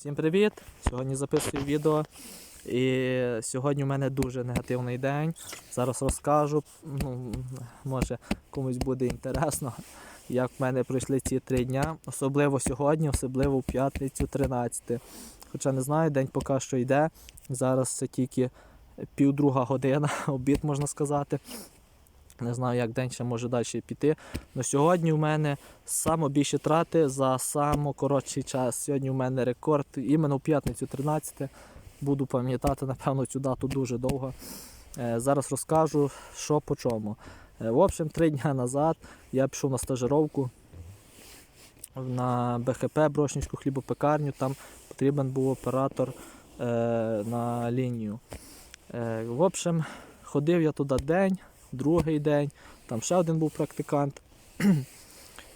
Всім привіт! Сьогодні записую відео. І сьогодні у мене дуже негативний день. Зараз розкажу. Ну, може комусь буде інтересно, як в мене пройшли ці три дня. Особливо сьогодні, особливо в п'ятницю 13. Хоча не знаю, день поки що йде. Зараз це тільки півдруга година, обід можна сказати. Не знаю, як день ще може далі піти. Но сьогодні у мене саме більші трати за само коротший час. Сьогодні у мене рекорд іменно в п'ятницю 13. Буду пам'ятати, напевно, цю дату дуже довго. Е, Зараз розкажу, що по чому. Е, В общем, три дні назад я пішов на стажировку на БХП Брошнівську хлібопекарню. Там потрібен був оператор е, на лінію. В общем, ходив я туди день, другий день, там ще один був практикант.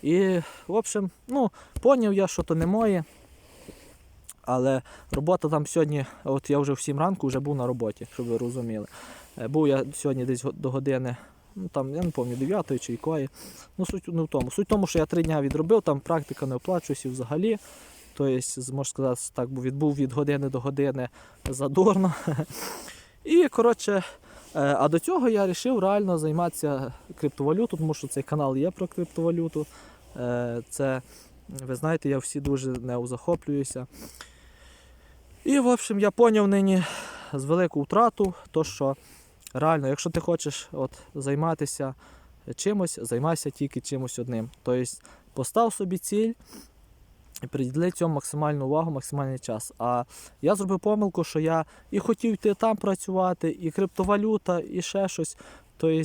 І, в общем, ну, поняв я, що то не моє. Але робота там сьогодні, от я вже в 7 ранку вже був на роботі, щоб ви розуміли. Е, Був я сьогодні десь до години, ну там, я не пам'ятаю, 9 чи якої. Ну, суть не в тому. Суть в тому, що я три дні відробив, там практика не оплачується взагалі. Тобто, можна сказати, так, відбув від години до години задорно. І, коротше, а до цього я вирішив реально займатися криптовалютою, тому що цей канал є про криптовалюту. Е, Це, ви знаєте, я всі дуже нею захоплююся. І, в общем, я поняв нині з велику втрату, то що реально, якщо ти хочеш от, займатися чимось, займайся тільки чимось одним. Тобто постав собі ціль приділи цьому максимальну увагу, максимальний час. А я зробив помилку, що я і хотів йти там працювати, і криптовалюта, і ще щось. Тобто,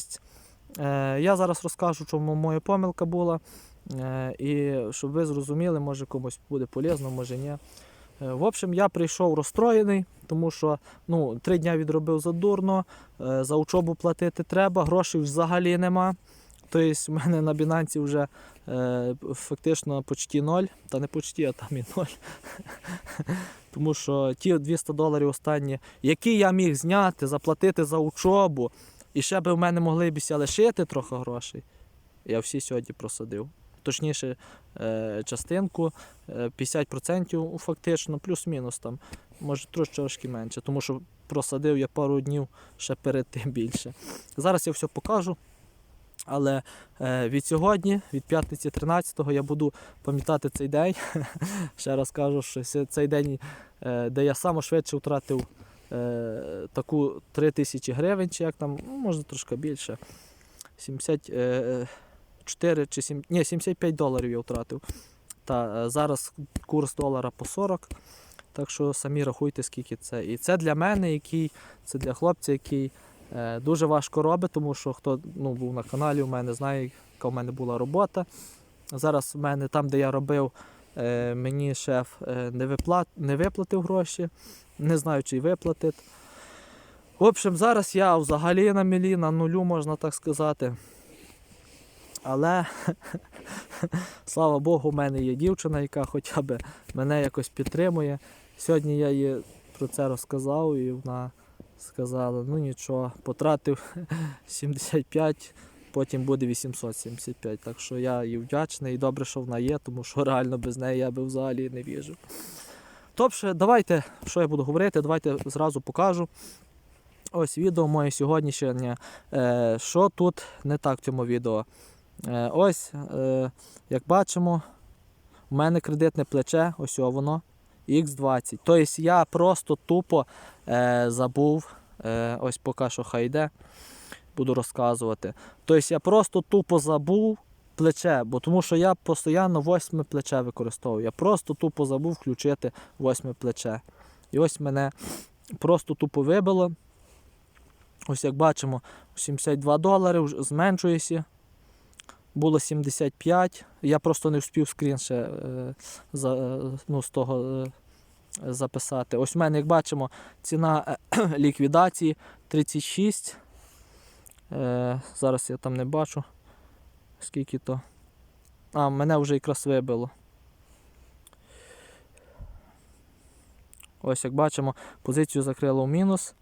е, я зараз розкажу, чому моя помилка була. Е, і щоб ви зрозуміли, може комусь буде полезно, може ні. Е, В общем, я прийшов розстроєний, тому що ну, три дня відробив задурно, за учобу платити треба, грошей взагалі нема. Тобто в мене на Binance вже е, фактично почти ноль, та не почти, а там і ноль. Тому що ті 200 доларів останні, які я міг зняти, заплатити за учобу, і ще би в мене могли б лишити трохи грошей, я всі сьогодні просадив. Точніше, е, частинку е, 50% фактично, плюс-мінус там, може трошки менше, тому що просадив я пару днів ще перед тим більше. Зараз я все покажу. Але е, від сьогодні, від п'ятниці 13-го, я буду пам'ятати цей день. Ще раз кажу, що цей день, е, де я саме швидше втратив е, таку 3 тисячі гривень, чи як там, ну, може трошки більше. 74 чи 7, ні, 75 доларів я втратив. Та зараз курс долара по 40. Так що самі рахуйте, скільки це. І це для мене, який, це для хлопця, який дуже важко робить, тому що хто ну, був на каналі, у мене знає, яка в мене була робота. Зараз в мене там, де я робив, е, мені шеф е, не, виплат, не виплатив гроші, не знаю, чи виплатить. В общем, зараз я взагалі на мілі, на нулю, можна так сказати. Але слава Богу, у мене є дівчина, яка хоча б мене якось підтримує. Сьогодні я їй про це розказав, і вона сказала: ну нічого, потратив 75, потім буде 875. Так що я їй вдячний і добре, що вона є, тому що реально без неї я би взагалі не віжу. Тобто, давайте, що я буду говорити, давайте зразу покажу. Ось відео моє сьогоднішнє. Е, що тут не так в цьому відео? Е, ось, е, як бачимо, у мене кредитне плече, ось воно, X20. Тобто я просто тупо е, забув, е, ось поки що хай йде, буду розказувати. Тобто я просто тупо забув плече, бо тому що я постійно восьме плече використовую. Я просто тупо забув включити восьме плече. І ось мене просто тупо вибило. Ось як бачимо, 72 долари зменшується. Було 75. Я просто не встиг скрін ще е, за, е, ну, з того е, записати. Ось у мене, як бачимо, ціна е, ліквідації 36. Е, зараз я там не бачу. Скільки то. А, мене вже якраз вибило. Ось як бачимо, позицію закрило в мінус.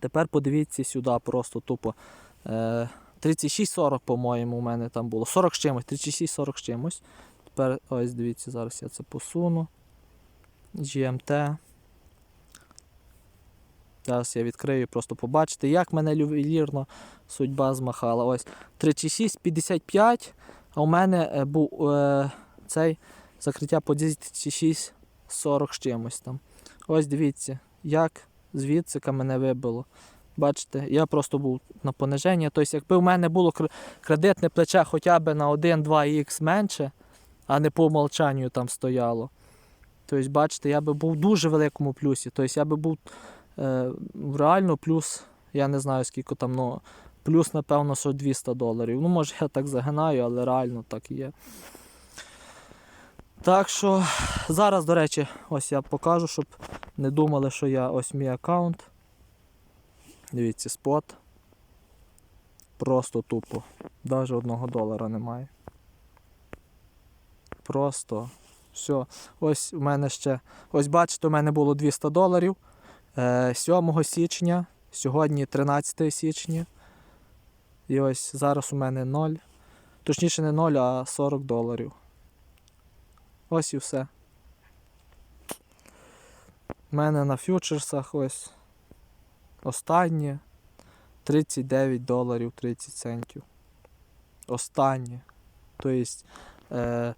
Тепер подивіться сюди, просто тупо. Е, 36-40, по-моєму, у мене там було. 40 з чимось, 36-40 з чимось. Тепер ось дивіться, зараз я це посуну. GMT. Зараз я відкрию, просто побачите, як мене ювелірно судьба змахала. Ось 36,55, а у мене е, був е, цей закриття по 36,40 з чимось там. Ось дивіться, як звідси мене вибило. Бачите, я просто був на пониженні. Тобто, якби в мене було кредитне плече хоча б на 1-2х менше, а не по умолчанню там стояло. Тобто, бачите, я би був в дуже великому плюсі. Тобто я би був е, реально плюс, я не знаю скільки там, ну, плюс, напевно, що 200 доларів. Ну, може, я так загинаю, але реально так є. Так що зараз, до речі, ось я покажу, щоб не думали, що я ось мій аккаунт. Дивіться, спот. Просто тупо. Навіть одного долара немає. Просто все. Ось у мене ще. Ось бачите, у мене було 200 доларів. Е, 7 січня, сьогодні 13 січня. І ось зараз у мене 0. Точніше не 0, а 40 доларів. Ось і все. У мене на фьючерсах ось останнє 39 доларів 30 центів. Останнє. Тобто, е,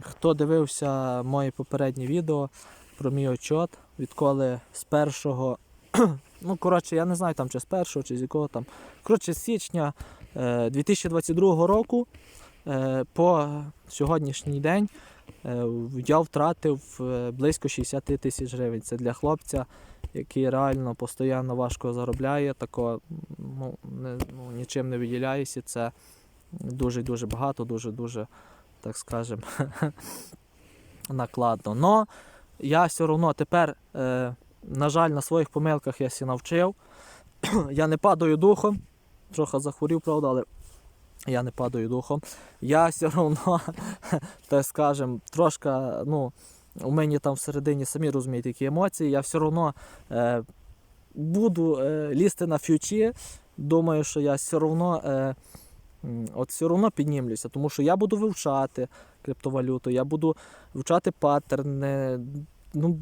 хто дивився моє попереднє відео про мій отчет, відколи з першого, ну, коротше, я не знаю там чи з першого, чи з якого там. Коротше, з січня е, 2022 року е, по сьогоднішній день е, я втратив е, близько 60 тисяч гривень. Це для хлопця, який реально постійно важко заробляє, тако, ну, не, ну, нічим не виділяється. Це дуже-дуже багато, дуже-дуже, так скажемо, накладно. Но я все одно тепер, е, на жаль, на своїх помилках я сі навчив. я не падаю духом, трохи захворів, правда, але я не падаю духом. Я все одно, так скажем, трошки, ну, у мене там всередині самі розумієте, які емоції, я все одно е, буду е, лізти на фьючі. Думаю, що я все одно, е, от все одно піднімлюся, тому що я буду вивчати криптовалюту, я буду вивчати паттерни. Ну,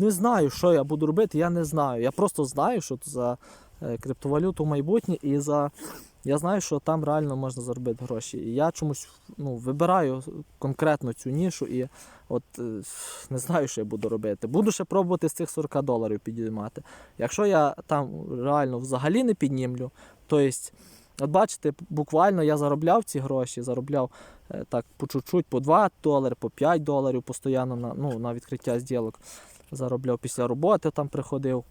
не знаю, що я буду робити, я не знаю. Я просто знаю, що за е, криптовалюту майбутнє і за. Я знаю, що там реально можна заробити гроші. І я чомусь ну, вибираю конкретно цю нішу і от е, не знаю, що я буду робити. Буду ще пробувати з цих 40 доларів підіймати. Якщо я там реально взагалі не піднімлю, то есть, от бачите, буквально я заробляв ці гроші, заробляв е, так по чуть-чуть, по 2 долари, по 5 доларів постійно на, ну, на відкриття зділок. Заробляв після роботи, там приходив.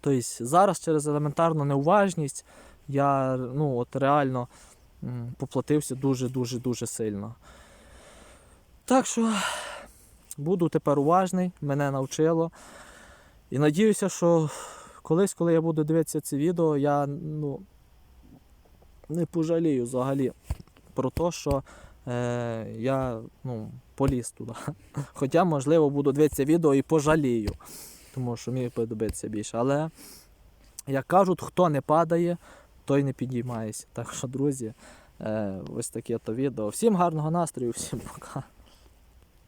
Тобто зараз через елементарну неуважність я ну, от реально поплатився дуже-дуже дуже сильно. Так що буду тепер уважний, мене навчило. І надіюся, що колись, коли я буду дивитися це відео, я ну, не пожалію взагалі про те, що е, я ну, поліз туди. Хоча, можливо, буду дивитися відео і пожалію, тому що мені подобається більше. Але, як кажуть, хто не падає, той не підіймається. Так що, друзі, е, ось таке то відео. Всім гарного настрою, всім пока.